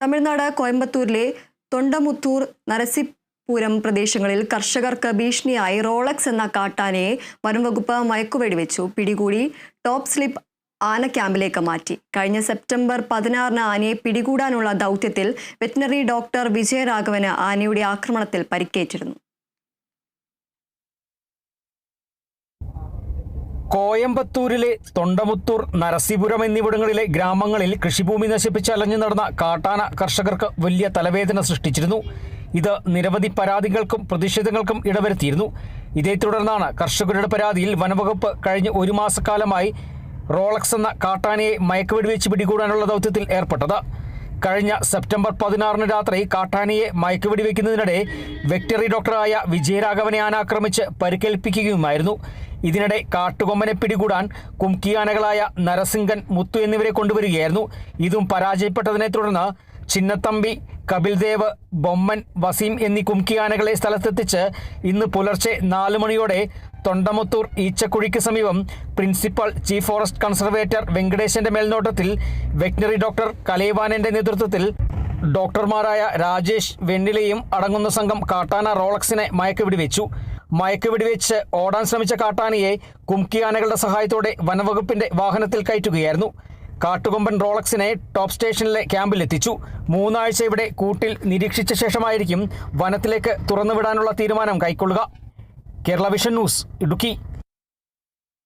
തമിഴ്നാട് കോയമ്പത്തൂരിലെ തൊണ്ടമുത്തൂർ നരസിപുരം പ്രദേശങ്ങളിൽ കർഷകർക്ക് ഭീഷണിയായി റോളക്സ് എന്ന കാട്ടാനയെ വനംവകുപ്പ് മയക്കുവെടിവെച്ചു. പിടികൂടി ടോപ്പ് സ്ലിപ്പ് ആന ക്യാമ്പിലേക്ക് മാറ്റി. കഴിഞ്ഞ സെപ്റ്റംബർ പതിനാറിന് ആനയെ പിടികൂടാനുള്ള ദൗത്യത്തിൽ വെറ്റിനറി ഡോക്ടർ വിജയരാഘവന് ആനയുടെ ആക്രമണത്തിൽ പരിക്കേറ്റിരുന്നു. കോയമ്പത്തൂരിലെ തൊണ്ടമുത്തൂർ നരസിപുരം എന്നിവിടങ്ങളിലെ ഗ്രാമങ്ങളിൽ കൃഷിഭൂമി നശിപ്പിച്ച് അലഞ്ഞു നടന്ന കാട്ടാന കർഷകർക്ക് വലിയ തലവേദന സൃഷ്ടിച്ചിരുന്നു. ഇത് നിരവധി പരാതികൾക്കും പ്രതിഷേധങ്ങൾക്കും ഇടവരുത്തിയിരുന്നു. ഇതേ തുടർന്നാണ് കർഷകരുടെ പരാതിയിൽ വനവകുപ്പ് കഴിഞ്ഞ ഒരു മാസക്കാലമായി റോളക്സ് എന്ന കാട്ടാനയെ മയക്കുവെടിവെച്ച് പിടികൂടാനുള്ള ദൗത്യത്തിൽ ഏർപ്പെട്ടത്. കഴിഞ്ഞ സെപ്റ്റംബർ പതിനാറിന് രാത്രി കാട്ടാനയെ മയക്കുവെടിവെക്കുന്നതിനിടെ വെറ്ററി ഡോക്ടറായ വിജയരാഘവനെ ആനാക്രമിച്ച് പരിക്കേൽപ്പിക്കുകയുമായിരുന്നു. ഇതിനിടെ കാട്ടുകൊമ്പനെ പിടികൂടാൻ കുംകിയാനകളായ നരസിംഗൻ മുത്തു എന്നിവരെ കൊണ്ടുവരികയായിരുന്നു. ഇതും പരാജയപ്പെട്ടതിനെ തുടർന്ന് ചിന്നത്തമ്പി കപിൽദേവ് ബൊമ്മൻ വസീം എന്നീ കുംകിയാനകളെ സ്ഥലത്തെത്തിച്ച് ഇന്ന് പുലർച്ചെ നാല് മണിയോടെ തൊണ്ടമുത്തൂർ ഈച്ചക്കുഴിക്ക് സമീപം പ്രിൻസിപ്പൽ ചീഫ് ഫോറസ്റ്റ് കൺസർവേറ്റർ വെങ്കടേശന്റെ മേൽനോട്ടത്തിൽ വെറ്റിനറി ഡോക്ടർ കലൈവാനന്റെ നേതൃത്വത്തിൽ ഡോക്ടർമാരായ രാജേഷ് വെണ്ണിലയും അടങ്ങുന്ന സംഘം കാട്ടാന റോളക്സിനെ മയക്കുവെടിവെച്ചു. മയക്കുവെടിവെച്ച് ഓടാൻ ശ്രമിച്ച കാട്ടാനയെ കുംകിയാനകളുടെ സഹായത്തോടെ വനവകുപ്പിന്റെ വാഹനത്തിൽ കയറ്റുകയായിരുന്നു. കാട്ടുകൊമ്പൻ റോളക്സിനെ ടോപ്പ് സ്റ്റേഷനിലെ ക്യാമ്പിലെത്തിച്ചു. മൂന്നാഴ്ച ഇവിടെ കൂട്ടിൽ നിരീക്ഷിച്ച ശേഷമായിരിക്കും വനത്തിലേക്ക് തുറന്നുവിടാനുള്ള തീരുമാനം കൈക്കൊള്ളുക. Kerala vision news Idukki.